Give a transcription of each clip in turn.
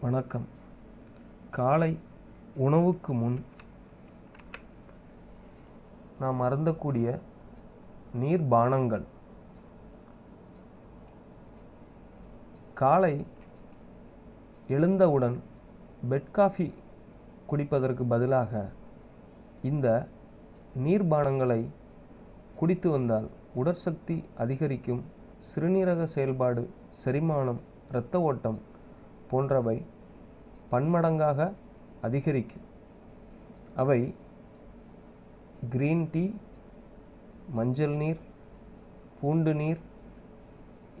வணக்கம். காலை உணவுக்கு முன் நாம் அருந்தக்கூடிய நீர்பானங்கள் காலை எழுந்தவுடன் பெட் காஃபி குடிப்பதற்கு பதிலாக இந்த நீர்பானங்களை குடித்து வந்தால் உடற்சக்தி அதிகரிக்கும். சிறுநீரக செயல்பாடு செரிமானம் இரத்த ஓட்டம் போன்றவை பன்மடங்காக அதிகரிக்கும். அவை கிரீன் டீ மஞ்சள் நீர் பூண்டு நீர்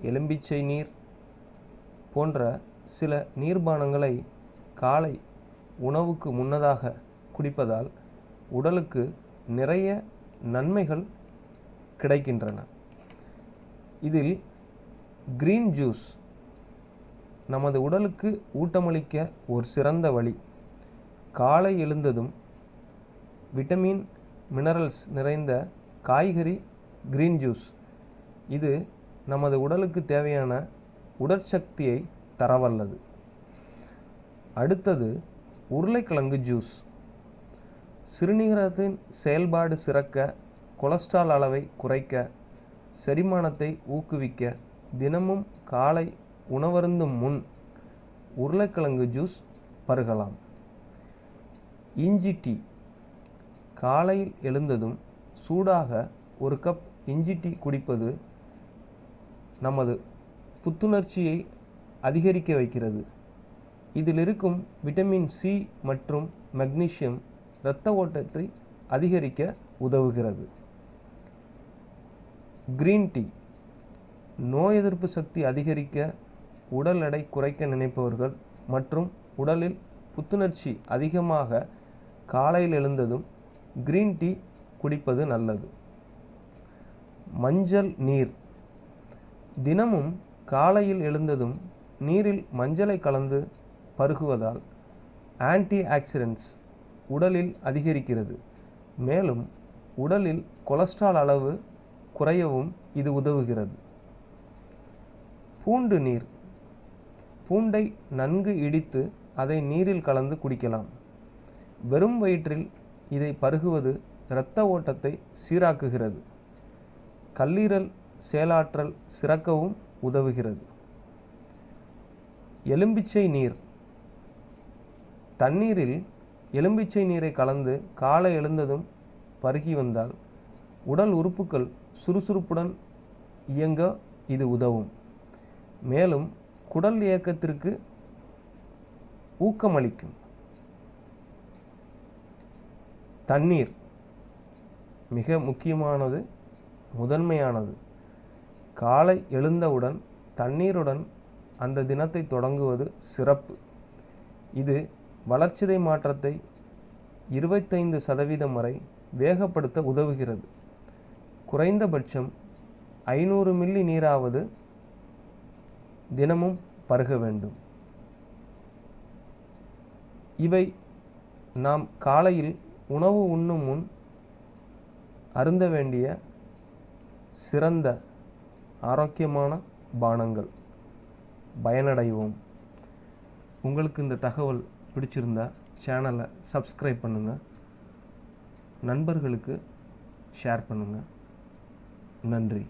எலும்பிச்சை நீர் போன்ற சில நீர்பானங்களை காலை உணவுக்கு முன்னதாக குடிப்பதால் உடலுக்கு நிறைய நன்மைகள் கிடைக்கின்றன. இதில் கிரீன் ஜூஸ் நமது உடலுக்கு ஊட்டமளிக்க ஒரு சிறந்த வழி. காலை எழுந்ததும் விட்டமின் மினரல்ஸ் நிறைந்த காய்கறி கிரீன் ஜூஸ் இது நமது உடலுக்கு தேவையான உடற்சக்தியை தரவல்லது. அடுத்தது உருளைக்கிழங்கு ஜூஸ் சிறுநீரகத்தின் செயல்பாடு சிறக்க கொலஸ்ட்ரால் அளவை குறைக்க செரிமானத்தை ஊக்குவிக்க தினமும் காலை உணவருந்தும் முன் உருளைக்கிழங்கு ஜூஸ் பருகலாம். இஞ்சி டீ காலையில் எழுந்ததும் சூடாக ஒரு கப் இஞ்சி டீ குடிப்பது நமது புத்துணர்ச்சியை அதிகரிக்க வைக்கிறது. இதில் இருக்கும் விட்டமின் சி மற்றும் மக்னீசியம் இரத்த ஓட்டத்தை அதிகரிக்க உதவுகிறது. கிரீன் டீ நோய் எதிர்ப்பு சக்தி அதிகரிக்க உடல் எடை குறைக்க நினைப்பவர்கள் மற்றும் உடலில் புத்துணர்ச்சி அதிகமாக காலையில் எழுந்ததும் கிரீன் டீ குடிப்பது நல்லது. மஞ்சள் நீர். தினமும் காலையில் எழுந்ததும் நீரில் மஞ்சளை கலந்து பருகுவதால் ஆன்டி ஆக்சிடென்ட்ஸ் உடலில் அதிகரிக்கிறது. மேலும் உடலில் கொலஸ்ட்ரால் அளவு குறையவும் இது உதவுகிறது. பூண்டு நீர். பூண்டை நன்கு இடித்து அதை நீரில் கலந்து குடிக்கலாம். வெறும் வயிற்றில் இதை பருகுவது இரத்த ஓட்டத்தை சீராக்குகிறது. கல்லீரல் செயலாற்றல் சிறக்கவும் உதவுகிறது. எலும்பிச்சை நீர். தண்ணீரில் எலும்பிச்சை நீரை கலந்து காலை எழுந்ததும் பருகி வந்தால் உடல் உறுப்புகள் சுறுசுறுப்புடன் இயங்க இது உதவும். மேலும் குடல் இயக்கத்திற்கு ஊக்கமளிக்கும். தண்ணீர் மிக முக்கியமானது முதன்மையானது. காலை எழுந்தவுடன் தண்ணீருடன் அந்த தினத்தை தொடங்குவது சிறப்பு. இது வளர்ச்சிதை மாற்றத்தை இருபத்தைந்து சதவீதம் வரை வேகப்படுத்த உதவுகிறது. குறைந்தபட்சம் ஐநூறு மில்லி நீராவது தினமும் பருக வேண்டும். இவை நாம் காலையில் உணவு உண்ணும் முன் அருந்த வேண்டிய சிறந்த ஆரோக்கியமான பானங்கள். பயனடைவோம். உங்களுக்கு இந்த தகவல் பிடிச்சிருந்தா சேனலை சப்ஸ்கிரைப் பண்ணுங்கள் நண்பர்களுக்கு ஷேர் பண்ணுங்கள் நன்றி.